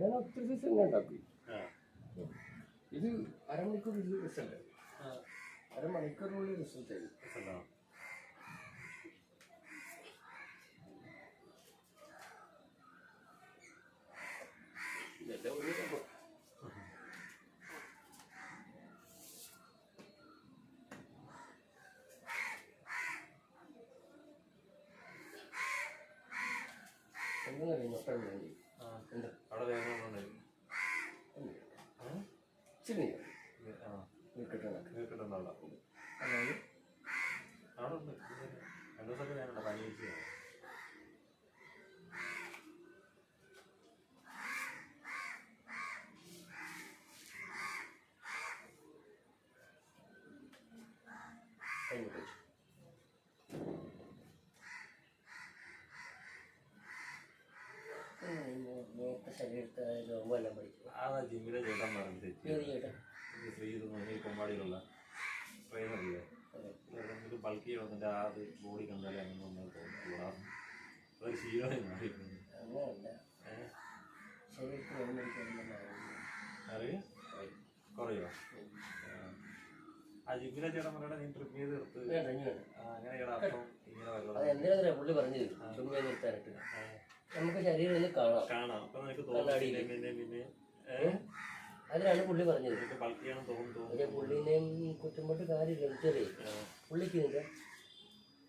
ഞാൻ ഒത്തിരി ദിവസം തന്നെ ഉണ്ടാക്കി. ഇത് അരമണിക്കൂർ റിസൾട്ട്. അരമണിക്കൂറിനുള്ളിൽ റിസൾട്ട് ആയി രസമുണ്ടോ? ഇതെല്ലാം ഒരു സംഭവം. എന്താണെന്നറിയോ മുട്ട വേണ്ടി ആ. ഉണ്ട് അവിടെ വേഗം ഉണ്ടായിരുന്നു കിട്ടുന്ന അവിടെ ഉണ്ട് രണ്ടു ദിവസമൊക്കെ ഞാനുണ്ട് പനി വെച്ച് അങ്ങോട്ട് വെച്ചു. ഉം, നോ- നോക്ക് ശരീരത്തെ രോഗമെല്ലാം പഠിക്കും അതാ ജിമ്മിലെ ചേട്ടൻ പറഞ്ഞു തെറ്റി ഏത് ചേട്ടാ ഈ ശ്രീ ഇത് ട്രെയിനറില്ലേ? അതെ. നമുക്ക് ബൾക്ക് ചെയ്യണമെന്നില്ല ആ അത് ബോഡി കണ്ടാലേ അങ്ങനെ ഒന്നും തോന്നില്ല അത് ശീലമായി പഠിക്കാനുള്ള അറിയാം കുറയോ? ജിമ്മിലെ ചേട്ടൻ പറയണ നീ ട്രിപ്പ് ചെയ്ത് ആ, അങ്ങനെ ചേട്ടാ അപ്പം ഇങ്ങനെ അത് വരണം എന്തിനാ പുള്ളി പറഞ്ഞത്? ചുമ്മാ നിർത്താനായിട്ട്. നമുക്ക് ശരീരം കാണാം. കാണാം. അപ്പൊ നിനക്ക് കണ്ണാടിയിൽ. തോന്നും പിന്നെ പിന്നെ. ഏഹ് അതിനാണ് പുള്ളി പറഞ്ഞത്. പക്ഷെ പുള്ളിനെയും കുറ്റമ്പോട്ട് കാര്യമില്ല ചെറിയ പുള്ളിക്ക് നിന്റെ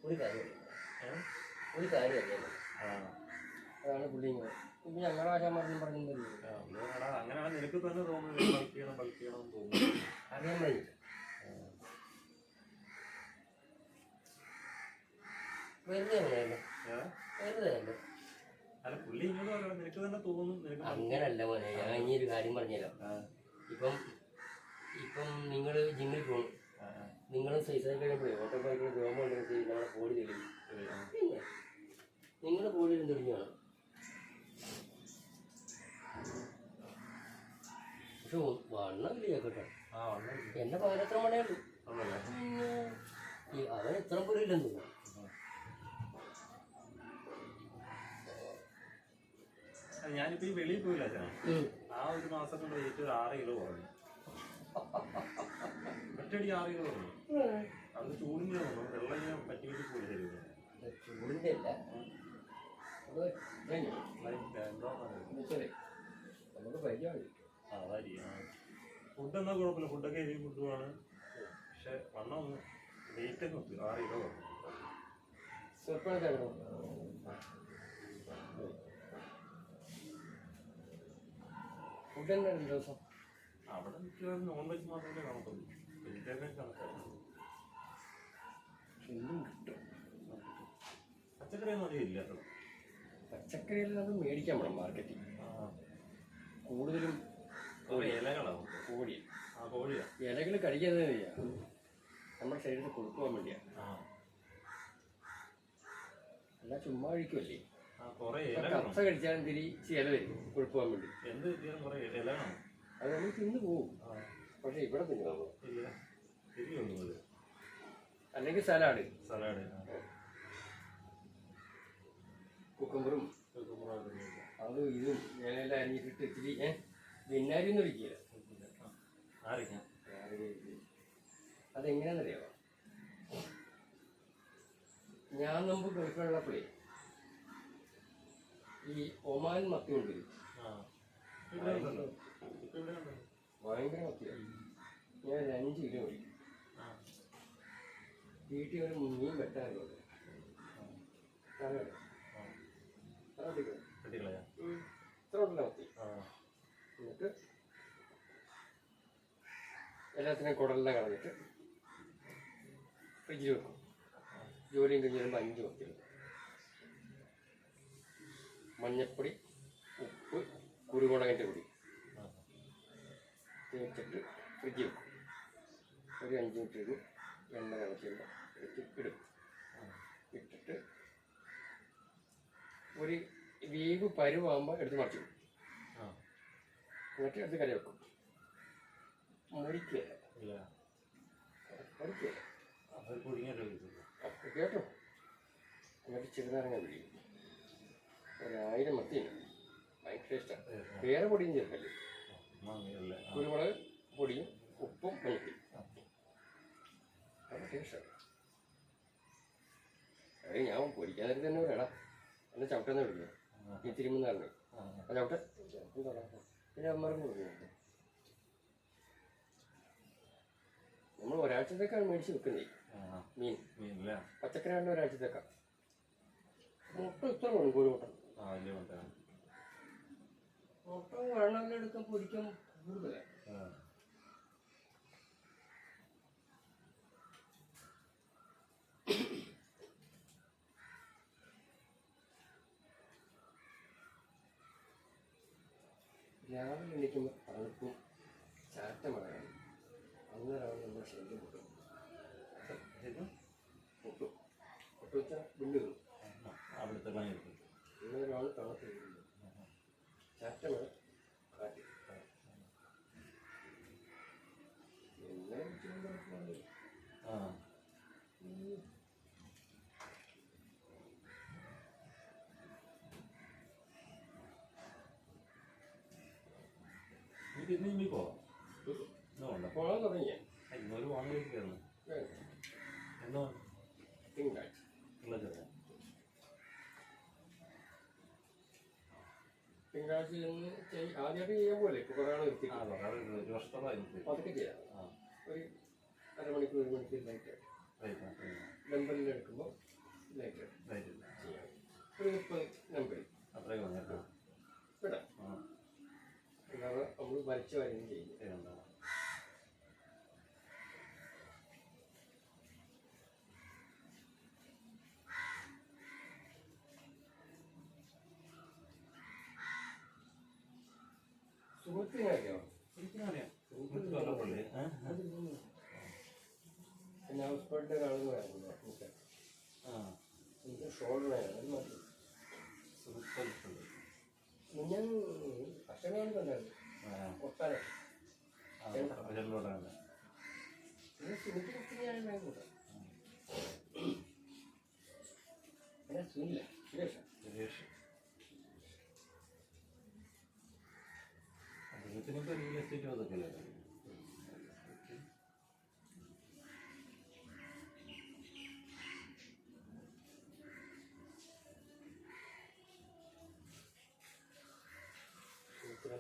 ഒരു കാര്യമില്ല. ഒരു കാര്യമല്ല അതാണ് പുള്ളി ഇപ്പം ഞങ്ങളുടെ ആശാമാരെന്നും പറഞ്ഞു അറിയാൻ മതി വെറുതെ അല്ലേ? വെറുതെ അല്ല? അല്ല പുള്ളി ഇങ്ങോട്ട് പറയാം നിനക്ക് തന്നെ തോന്നും നിനക്ക് അങ്ങനല്ല മോനെ ഞാൻ ഇനി ഒരു കാര്യം പറഞ്ഞല്ലോ ആ, ഇപ്പം ഇപ്പം നിങ്ങൾ ജിമ്മിൽ പോകും സൈസ് നിങ്ങൾ സൈസായി കഴിയുമ്പോഴേ ഓട്ടോ ബൈക്കിൽ രോഗം ഉണ്ടെങ്കിൽ നമ്മളെ ബോഡി തെളിയും. പിന്നെ നിങ്ങളുടെ ബോഡിയിൽ തെളിഞ്ഞു കാണും പക്ഷെ വണ്ണമില്ല കേട്ടോ എന്നെ പതിനെത്ര മണിയുള്ളൂ വന്നല്ലേ പിന്നെ ഈ അവൻ എത്ര പോലും ഇല്ലെന്ന് തോന്നുന്നു ഈ വെളിയിൽ പോയില്ല അച്ഛാ. ആ ഒരു മാസം കൊണ്ട് വെയിറ്റ് ഒരു ആറ് കിലോ കുറഞ്ഞു. ഒറ്റയടി ആറ് കിലോ കുറഞ്ഞു. അത് തോന്നുന്നു വെള്ളം ഇങ്ങനെ പറ്റി പറ്റി പോയി ഇത് ചൂടിന്റെ അല്ല നമുക്ക് പരിചയമാണ് ഫുഡ് എന്നാ കുഴപ്പമില്ല. ഫുഡൊക്കെ ഹെവി ഫുഡുമാണ് പക്ഷെ വണ്ണം ഒന്ന് വെയിറ്റ് ഒക്കെ ഒത്തിരി. ആറ് കിലോ കുറഞ്ഞു. ഫുഡ് തന്നെ രണ്ട് ദിവസം അവിടെ മിക്കവാറും നോൺ വെജ് മാത്രമേ കാണത്തുള്ളൂ. വെജിറ്റേറിയൻ കണക്കാണ് എന്തും കിട്ടും. പച്ചക്കറിയൊന്നും അധികം ഇല്ല കേട്ടോ. പച്ചക്കറിയെല്ലാം അത് മേടിക്കാൻ വേണം മാർക്കറ്റിൽ. കൂടുതലും ഇലകളാവും കോഴി ആ കോഴിയാ. ഇലകൾ കഴിക്കാതെ ചെയ്യാം നമ്മുടെ ശരീരത്തിൽ കൊടുക്കുവാൻ വേണ്ടിയാണ് അല്ല ചുമ്മാ കഴിക്കുമല്ലേ കപ്പ കഴിച്ചാൽ തിരി ചില വരും കൊടുക്കുവാൻ വേണ്ടി. എന്ത് അത് നമ്മൾ തിന്നു പക്ഷെ ഇവിടെ അല്ലെങ്കിൽ സലാഡ്. സലാഡ് കുക്കുമ്പറും അതും ഇതും ഇലയെല്ലാം അരിഞ്ഞിട്ടിട്ട് ഇച്ചിരി ഏഹ് വിന്നാരി ഒന്നും ഒഴിക്കില്ല. അതെങ്ങനെയാണെന്നറിയാമോ ഞാൻ മുമ്പ് ഗൾഫിലുള്ളപ്പോഴേ ഈ ഒമാൻ മത്തി ഉണ്ട്. ഭയങ്കര മത്തിയാണ് ഞാൻ ഒരു അഞ്ച് കിലോ മേടിക്കും വീട്ടിൽ ഒരു മീൻ വെട്ടാറുണ്ട് ഇത്ര ഉണ്ടല്ലോ മത്തി. ആ. എന്നിട്ട് എല്ലാത്തിനും കുടലിനെ കളഞ്ഞിട്ട് ഫ്രിഡ്ജിൽ വെക്കും. ജോലിയും കഴിഞ്ഞ് വരുമ്പോൾ അഞ്ച് മത്തി മഞ്ഞപ്പൊടി ഉപ്പ് കുരുമുളകിന്റെ പൊടി തേച്ചിട്ട് ഫ്രിഡ്ജിൽ വെക്കും. ഒരു അഞ്ച് മിനിറ്റ് ഇടും. എണ്ണ കണക്കുമ്പോൾ എടുത്ത് ഇടും. ഇട്ടിട്ട് ഒരു വീവ് പരുവാകുമ്പോൾ എടുത്ത് മറിച്ച് വെക്കും ആ. എന്നിട്ട് എടുത്ത് കറി വെക്കും. അത് പുഴുങ്ങിയല്ലോ കേട്ടോ? എന്നിട്ട് ചെറുനാരങ്ങ പിഴിയും. ഒരായിരം മത്തി ഭയങ്കര ഏ, വേറെ പൊടിയും ചേർക്കല്ലേ കുരുമുളക് പൊടിയും ഉപ്പും മഞ്ഞപ്പൊടി അത് ടേസ്റ്റാണ് അത് ഞാൻ പൊരിക്കാൻ നേരത്തെ തന്നെ പറയടാ. എന്നെ ചവിട്ടെന്ന് വിളിക്കുക ഈ തിരുമുന്നാറിനെ ആ. ആ ചവിട്ട. പിന്നെ അമ്മമാർക്ക് നമ്മൾ ഒരാഴ്ചത്തേക്കാണ് മേടിച്ച് വെക്കുന്നത് മീൻ. പച്ചക്കറി ആണ്ട് ഒരാഴ്ചത്തേക്കാണ് മുട്ട ഇത്ര കോഴിമുട്ട വലിയ മുട്ടയാണ് മുട്ട വെള്ളമെടുക്കാൻ പൊരിക്കാൻ കൂടുതലാണ് രാവിലെ എണീക്കുമ്പോൾ തണുപ്പും ചാറ്റ മഴയാണ്. അന്നേരമാണ് നമ്മുടെ ശരീരം പൊട്ടും. പൊട്ടും. പൊട്ടു. വെച്ചാൽ വിണ്ടു വീഴും ആ, അവിടുത്തെ പണി എടുക്കും അന്നേരമാണ് തണുപ്പ് വീഴുന്നത് ചാറ്റ മഴ കാറ്റ്. ഇച്ചിരി ആ ഉം. നീ തിരിഞ്ഞ് പോവാം ഇന്നുണ്ടോ പോകാൻ തുടങ്ങിയ ഇന്നൊരു വാങ്ങിയിരിക്കുന്നു എന്നോ തിങ്കളാഴ്ച ഉള്ള ചെറിയ തിങ്കളാഴ്ച ചെന്ന് ആദ്യമായിട്ട് ചെയ്യാൻ പോലെ ഇപ്പൊ കുറെ ആൾ ആ. ഒരു അതൊക്കെ ചെയ്യാം ഒരു അരമണിക്കൂർ ഒരു മണിക്കൂർ ലൈറ്റ് നമ്പറിൽ എടുക്കുമ്പോൾ ലൈറ്റ് ചെയ്യാം ഒരു മുപ്പത് നമ്പറിൽ അത്രയും വിടാം അല്ലാതെ നമ്മൾ വലിച്ചു വരികയും ചെയ്യും പിന്നെ ഹൗസ് എനിക്ക് ഷോൾഡർ വേണം അത് മതി ഞാൻ ഭക്ഷണം കണ്ടായിരുന്നു ആ. ഒട്ടാനെ ആ. ചെല്ലോട്ടാണ് പിന്നെ സുഹൃത്ത് ഒത്തിരിയാണ് ഞാൻ കൂട്ടാം പിന്നെ സുനില സുരേഷ സുരേഷ് അദ്ദേഹത്തിനിപ്പോൾ റിയൽ എസ്റ്റേറ്റ് അതൊക്കെ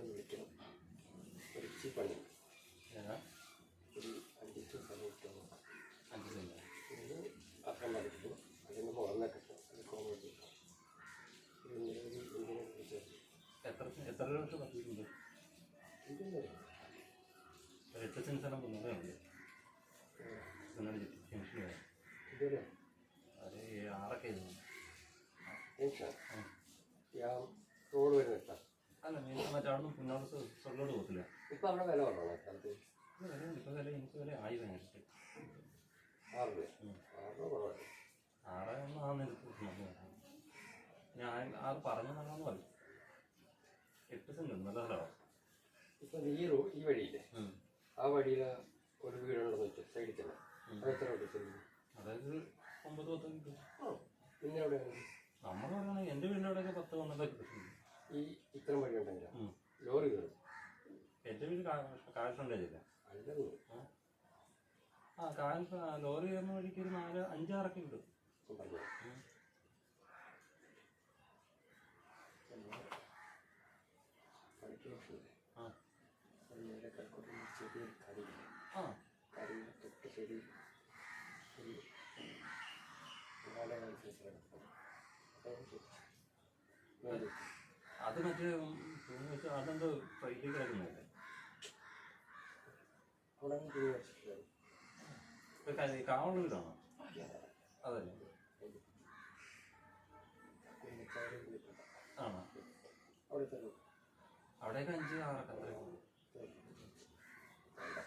വിളിക്കണം. പണി. ഏതാ? ഒരു പണി അഞ്ച് ഇത് കിട്ടും അത് കോമഡി എത്ര എത്ര വർഷം പറ്റിയിട്ടുണ്ട്? സ്ഥലം മുന്നേ ഉണ്ട് നിങ്ങളുടെ ജംഗ്ഷൻ അത് ആറൊക്കെ റോഡ് വരെ നിർത്താം അല്ല മീൻ മറ്റേ അവിടെ നിന്ന് പുന്നോട് സൊല്ലോട് പോകത്തില്ല ഇപ്പം അവിടെ വില കുറവാണ് സ്ഥലത്ത് ഇപ്പം വില എനിക്ക് വില ആയി ഭയങ്കര ആറ് രൂപ. ആറ് രൂപ കുറവാണ് ആറ് ഒന്നും ആ നിരത്ത് ഞാൻ ആറ് പറഞ്ഞു നല്ലതെന്ന് പറയും എട്ട് ഉണ്ട് നല്ല സ്ഥലമാണ് ഇപ്പം ഈ റോ ഈ വഴിയില്ലേ ആ വഴിയിൽ ഒരു വീടുണ്ടെന്ന് വെച്ചു സൈഡിൽ തന്നെ അത് എത്ര ശരി അതായത് ഒമ്പത് പത്ത് പിന്നെ എവിടെയാണ് നമ്മുടെ അവിടെ എന്റെ വീടിന്റെ അവിടെയൊക്കെ പത്ത് പന്ത്രണ്ടൊക്കെ കിട്ടും ഈ ഇത്രയും വഴി ഉണ്ടെങ്കിൽ ഉം. ലോറി കയറും. എന്റെ വീട് അല്ലെന്ന് ആ. കാഴ്ച ലോറി കയറുന്ന വഴിക്ക് ഒരു നാല് അഞ്ചാറൊക്കെ കിട്ടും. പറഞ്ഞു ഉം. പഠിക്കാൻ ആ നേരെ കിഴക്കോട്ട് ചെറിയൊരു കരയില്ല ആ കരയുടെ തൊട്ട് ചെടി. അത് മറ്റേ അതെന്തോ വെച്ചിട്ടുണ്ടായിരുന്നു. ഒരു കാര്യം അതല്ലേ. ആണോ അവിടെയൊക്കെ അഞ്ച് ആറൊക്കെ അത്രയും വേണ്ട.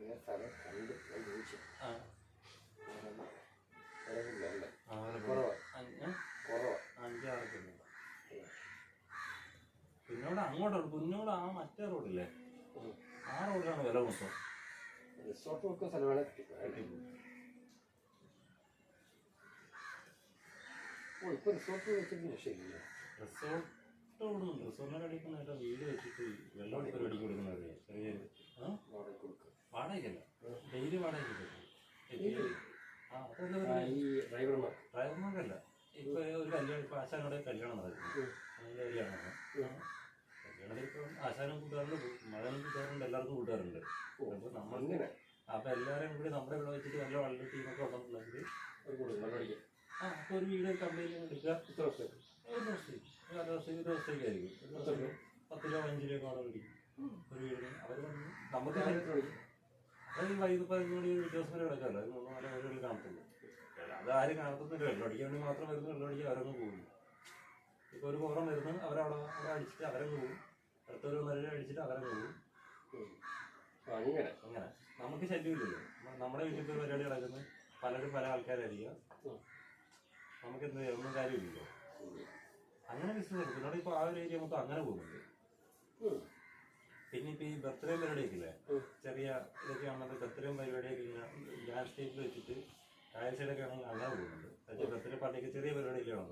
ഞാൻ സ്ഥലം കണ്ട് ചോദിച്ചു കുറവാ. പിന്നോട് അങ്ങോട്ടാണ് കുന്നോട് ആ മറ്റേ റോഡില്ലേ? ആ റോഡിലാണ് വില മൊത്തം. റിസോർട്ട് വെക്കുന്ന സ്ഥലമാണ് ഓ ഇപ്പൊ റിസോർട്ട് വെച്ചിട്ട് റിസോർട്ട് അടിയിൽ വീട് വെച്ചിട്ട് വെള്ളം എടുത്ത് അടിക്ക് കൊടുക്കുന്നവരെ ചെറിയൊരു ആ വാടക കൊടുക്കും വാടകയ്ക്കല്ല ഡെയിലി. വാടക ആ ഈ ഡ്രൈവർമാർ. ഡ്രൈവർമാർക്കല്ല. ഇപ്പൊ ഒരു കല്യാണം ഇപ്പൊ ആശാനോടെ കല്യാണം നടക്കുന്നു. കല്യാണമാണ്. കല്യാണത്തിൽ ഇപ്പൊ ആശാനും കൂട്ടുകാരുണ്ട് മകനും കൂട്ടുകാരുണ്ട് എല്ലാവർക്കും കൂട്ടുകാരുണ്ട്. അപ്പൊ നമ്മൾ അപ്പൊ എല്ലാവരും കൂടി നമ്മുടെ ഇവിടെ വെച്ചിട്ട് നല്ല വളരെ ടീമൊക്കെ ഉണ്ടെന്നുണ്ടെങ്കിൽ ആ അപ്പൊ ഒരു വീട് കമ്പനിയിൽ എടുക്കുക. ഇത്ര ദിവസത്തേക്ക്. ഒരു ദിവസത്തേക്ക് ഒരു ദിവസത്തേക്ക് ഒരു ദിവസത്തേക്കായിരിക്കും ഒരു പത്ത് രൂപ അഞ്ച് രൂപ അവിടെ പിടിക്കും. ഒരു വീടിന്. അവർ നമുക്ക് അത് ഈ മണി വരെ കിടക്കാമല്ലോ അത് മൂന്ന് നാല് പേരുകൾ കാണത്തുള്ളൂ. അത് ആരും കാണത്തുന്നില്ല വെള്ളം വേണ്ടി മാത്രം വരുന്ന. വെള്ളം അവരങ്ങ് പോകും. ഇപ്പോൾ ഒരു കോറം വരുന്നു. അവരവിടെ അടിച്ചിട്ട് അവരങ്ങ് പോകും. അടുത്തൊരു നല്ല അടിച്ചിട്ട് അവരങ്ങ് പോകും. അങ്ങനെ. അങ്ങനെ. നമുക്ക് ശല്യമില്ലല്ലോ. നമ്മ- നമ്മുടെ വീട്ടിൽ പരിപാടി നടക്കുന്നത് പലരും പല ആൾക്കാരായിരിക്കും. നമുക്ക് എന്ത് ഒന്നും കാര്യമില്ലല്ലോ. അങ്ങനെ ബിസിനസ് ഇപ്പൊ ഇവിടെ ഇപ്പോൾ ആ ഒരു ഏരിയ മൊത്തം അങ്ങനെ പോകുന്നുണ്ട്. പിന്നെ ഇപ്പൊ ഈ ബർത്ത്ഡേ പരിപാടിയൊക്കെ ഇല്ലേ. ചെറിയ ഇതൊക്കെ ആണെങ്കിൽ ബർത്ത്ഡേ പരിപാടിയൊക്കെ ഗ്യാസ് സ്റ്റേറ്റിൽ വെച്ചിട്ട് കായൽ സൈഡൊക്കെ ആണെങ്കിൽ അല്ലാതെ പോകുന്നുണ്ട്. പക്ഷേ ബർത്ത്ഡേ പാർട്ടിയൊക്കെ ചെറിയ പരിപാടിയിലേ ഉം.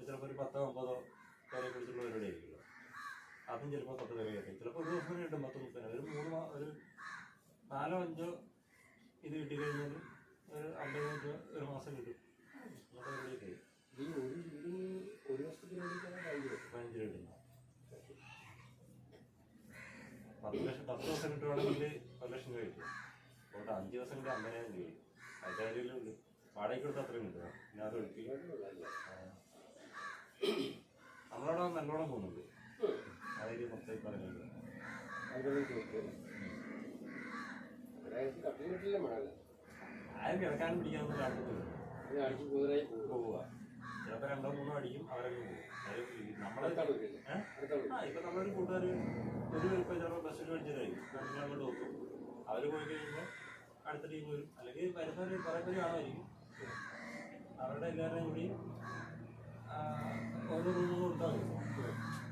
ചിലപ്പോൾ ഒരു പത്തോ ഒമ്പതോ പേരെ കുറിച്ചുള്ള പരിപാടി ആയിരിക്കുമല്ലോ അതും ചിലപ്പോൾ പത്ത് പേരെ ആയിരിക്കും. ചിലപ്പോൾ ഒരു ദിവസം കിട്ടും പത്ത് മുപ്പതിന് ഒരു മൂന്ന് ഒരു നാലോ അഞ്ചോ ഇത് കിട്ടിക്കഴിഞ്ഞാൽ ഒരു അമ്പത് ഒരു മാസം കിട്ടും അങ്ങനത്തെ പരിപാടിയൊക്കെ ആയി. ഈ ഒരു വീടിന് ഒരു ദിവസത്തിന് വേണ്ടിയിട്ടാണ് ഭയങ്കര പതിനഞ്ച് രൂപ കിട്ടുന്നു പത്ത് ലക്ഷം പത്ത് ദിവസം കിട്ടുവാണെങ്കിൽ പത്ത് ലക്ഷം രൂപ കിട്ടും അതുകൊണ്ട് അഞ്ച് ദിവസം കിട്ടും അമ്പതിനായിരം രൂപ കിട്ടും അതായാലും വാടകയ്ക്ക് കൊടുത്താൽ അത്രയും കിട്ടുക അത് ഒഴിക്കും നമ്മളവിടെ നല്ലോണം പോകുന്നുണ്ട്. അതായത് മൊത്തം പറയുന്നത് ആരും കിടക്കാനും പിടിക്കാനൊന്നും കാണുന്നില്ല പോവുക. ചിലപ്പോൾ രണ്ടോ മൂന്നോ അടിക്കും അവരൊക്കെ പോകും നമ്മളെ ആ ഇപ്പൊ നമ്മളൊരു കൂട്ടുകാർ ഒരു ഇപ്പൊ ചിലപ്പോൾ ബസ്സിൽ മേടിച്ചതായിരിക്കും നമ്മൾ അങ്ങോട്ട് നോക്കും. അവർ പോയി കഴിയുമ്പോൾ അടുത്ത ടീം വരും. അല്ലെങ്കിൽ വരുന്നവർ കുറെ പേര് കാണുമായിരിക്കും. അവരുടെ എല്ലാവരുടെയും കൂടി ഓരോ റൂമും കൊടുത്താൽ മതി.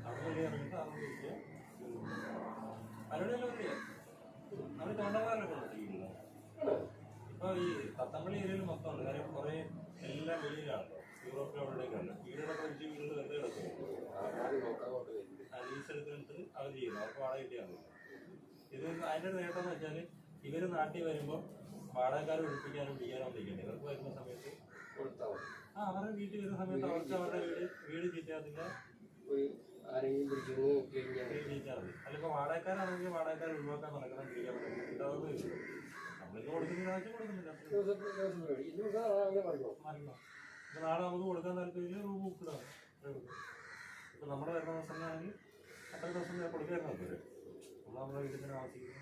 അവിടെ ഇറങ്ങിയിട്ട് അവിടെ വിളിക്കുക അവരുടെ അറിയാം നമ്മൾ ഉണ്ട് വീട്ടിൽ. ഇപ്പൊ ഈ തത്തമ്പള്ളി ഏരിയയിൽ മൊത്തം ഉണ്ട്. കാര്യം കുറെ എല്ലാം വെളിയിലാണല്ലോ യൂറോപ്പിൽ അവിടെയൊക്കെ ഉണ്ട് വീടുകളൊക്കെ വെച്ച് വീടുകൾ വെറുതെ കിടക്കും ആരും നോക്കാൻ കൊണ്ട് വരുന്നത് ആ ലീസ് എടുത്തിട്ട് അവർ ചെയ്യുന്നു. അവർക്ക് വാടക കിട്ടിയാൽ ഇത് അതിന്റെ നേട്ടം എന്ന് വെച്ചാൽ ഇവർ നാട്ടിൽ വരുമ്പോൾ വാടകക്കാരെ ഒഴിപ്പിക്കാനും പിടിക്കാനും നിൽക്കണ്ടേ ഇവർക്ക് വരുന്ന സമയത്ത് ആ അവരുടെ വീട്ടിൽ വരുന്ന സമയത്ത് അവർക്ക് അവരുടെ വീട് വീട് വീട് ചീറ്റാൽ അല്ലെങ്കിൽ വാടകക്കാരാണെങ്കിൽ വാടകക്കാരെ ഒഴിവാക്കാൻ നടക്കണം പിടിക്കാൻ നടക്കണം. ഇതാവുന്നേ നമ്മളിത് കൊടുക്കുന്ന ആവശ്യം കൊടുക്കുന്നില്ല. നാളെ നമുക്ക് കൊടുക്കാൻ താല്പര്യമില്ല റൂം ബുക്ക് ഇപ്പം നമ്മുടെ വരുന്ന ദിവസമാണെങ്കിൽ അത്ര ദിവസം ഞാൻ താല്പര്യം പോരെ നമ്മൾ നമ്മുടെ വീട്ടിൽ തന്നെ താമസിക്കുന്നു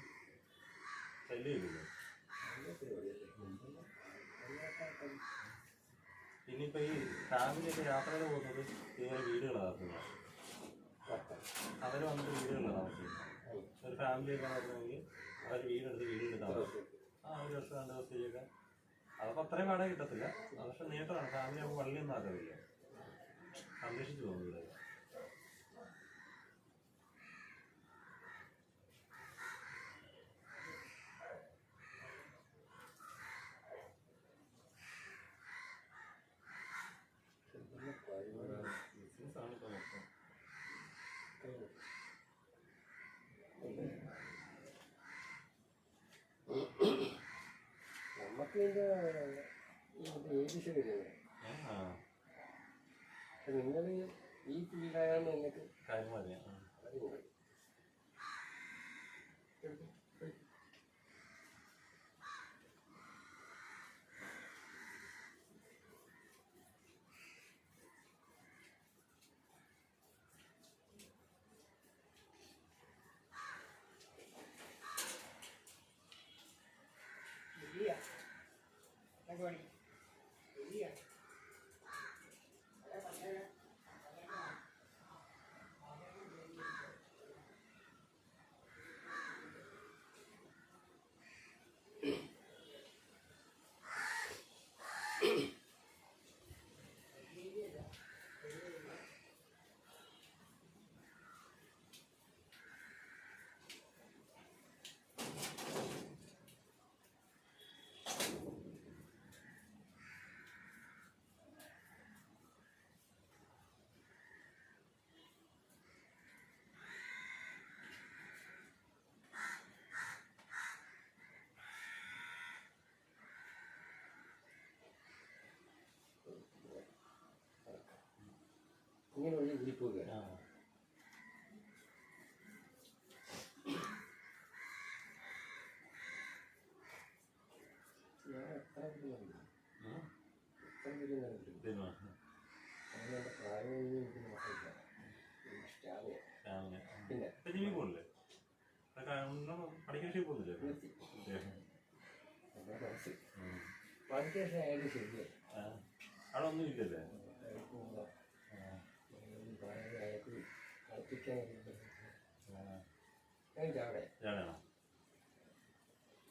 ശല്യമില്ല ഇനിയിപ്പോൾ ഈ ഫാമിലിയൊക്കെ യാത്രകൾ പോകുന്നത് ഇങ്ങനെ വീടുകളാണ് അവർ വന്നിട്ട് വീടുകളിലാണ് താമസിക്കുന്നത്. ഒരു ഫാമിലിയൊക്കെ നടക്കണമെങ്കിൽ അവർ വീടെടുത്ത് വീടുകളിൽ താമസിക്കും. ആ ഒരു വർഷം രണ്ട് ദിവസത്തേക്കൊക്കെ അതപ്പോൾ അത്രയും വാടക കിട്ടത്തില്ല. പക്ഷെ നേട്ടമാണ്. ഫാമിലി നമുക്ക് പള്ളിയൊന്നും ആക്കറില്ല സംരക്ഷിച്ചു പോകുന്നില്ല ബിസിനസ്സാണ് ഇപ്പോൾ മൊത്തം പക്ഷെ നിങ്ങൾ ഈ ഫീൽഡായാണ് നിങ്ങൾക്ക് കാര്യം അറിയാം ഇങ്ങനെ വഴി കൂടിപ്പോവുക ഞാൻ എത്ര. എത്ര അങ്ങനെ എനിക്ക് നോക്കില്ല പിന്നെ പഠിക്കാൻ ശരി പോകുന്നില്ലേ നിർത്തി. ഉം. നമ്മുടെ മനസ്സ് ഉം. പഠിക്കാൻ ആയാലും ശരിയാണ് ആ. അവിടെ ഒന്നും ഇല്ലല്ലേ അയാൾക്കുള്ള ആ. പ്രായം അയാൾക്ക് കളിപ്പിക്കാൻ ആ. ഞാൻ അവിടെ ഇയാളാണോ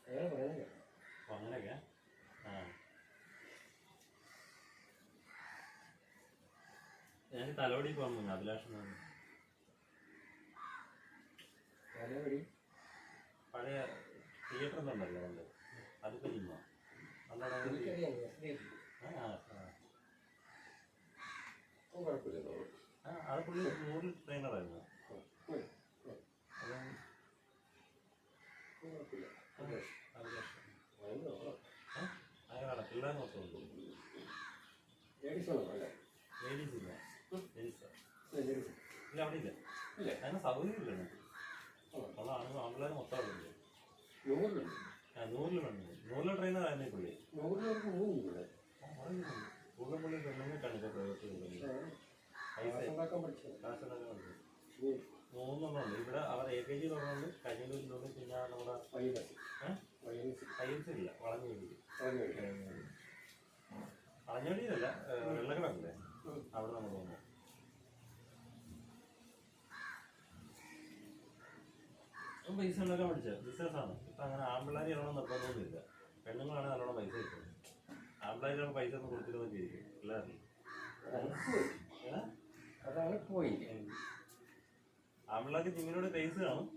അയാൾ പറയുന്നില്ല അപ്പൊ അങ്ങനെയൊക്കെ ആ ഞാൻ തലോടി പോകുന്നു അഭിലാഷം. പഴയ തിയേറ്റർ ഉണ്ടല്ലോ പണ്ട്. കുഴപ്പമില്ല ആ, അത് പുള്ളി നൂറിൽ ട്രെയിനറായിരുന്നു അത് കുഴപ്പമില്ല അഭിലാഷ് അതോ ഏ? അയാളാണ് പിള്ളേർ മൊത്തമുണ്ട് ലേഡീസാണോ? അല്ലേ ലേഡീസ് ഇല്ല ലേഡീസ്. ലേഡീസ് ഇല്ല അവിടെ ഇല്ല ഇല്ലേ. അതിന് സൗകര്യം ഇല്ല നമുക്ക് ആ. ഉള്ള ആണുങ്ങൾ ആൺപിള്ളേർ മൊത്തം അവിടെ ഉണ്ട് നൂറിലുണ്ട്. ആ, നൂറിൽ പെണ്ണുങ്ങൾ നൂറിലെ ട്രെയിനറായിരുന്നു ഈ പുള്ളി? നൂറിലേക്ക് മൂന്നില്ല കൂടുതൽ പുള്ളി പെണ്ണുങ്ങൾക്കാണ് ഇപ്പോൾ പ്രൈവറ്റ് കൊടുക്കുന്നത് പൈസ. ഉണ്ടാക്കാൻ പഠിച്ചത്. കാശുണ്ടാക്കാൻ കൊടുക്കുന്നത് മൂന്നെണ്ണമുണ്ട് ഇവിടെ അവർ എ കെ ജി തുടങ്ങുന്നുണ്ട് കഴിഞ്ഞ പിന്നെ നമ്മുടെ വൈകി ഏഹ് വൈകി സയൻസ് ഇല്ല വളഞ്ഞൊടി പറഞ്ഞു കഴിക്കാം വളഞ്ഞൊടിയല്ല വെള്ളക്കിടല്ലേ അവിടെ നമ്മൾ പോകുന്നു അവൻ പൈസ ഉണ്ടാക്കാൻ പഠിച്ചത്? ബിസിനസ്സാണ്. ഇപ്പം അങ്ങനെ ആൺപിള്ളേർ ഇറങ്ങണം നിർബന്ധമൊന്നുമില്ല. പെണ്ണുങ്ങളാണ് നല്ലോണം പൈസ കിട്ടുന്നത്. ആൺപിള്ളേർ പൈസ ഒന്നും കൊടുത്തിരുന്ന ചെയ്യും പിള്ളേരിൽ അതാണ് പോയി. ആൺപിള്ളേർക്ക് ജിമ്മിനോട് പൈസ കാണും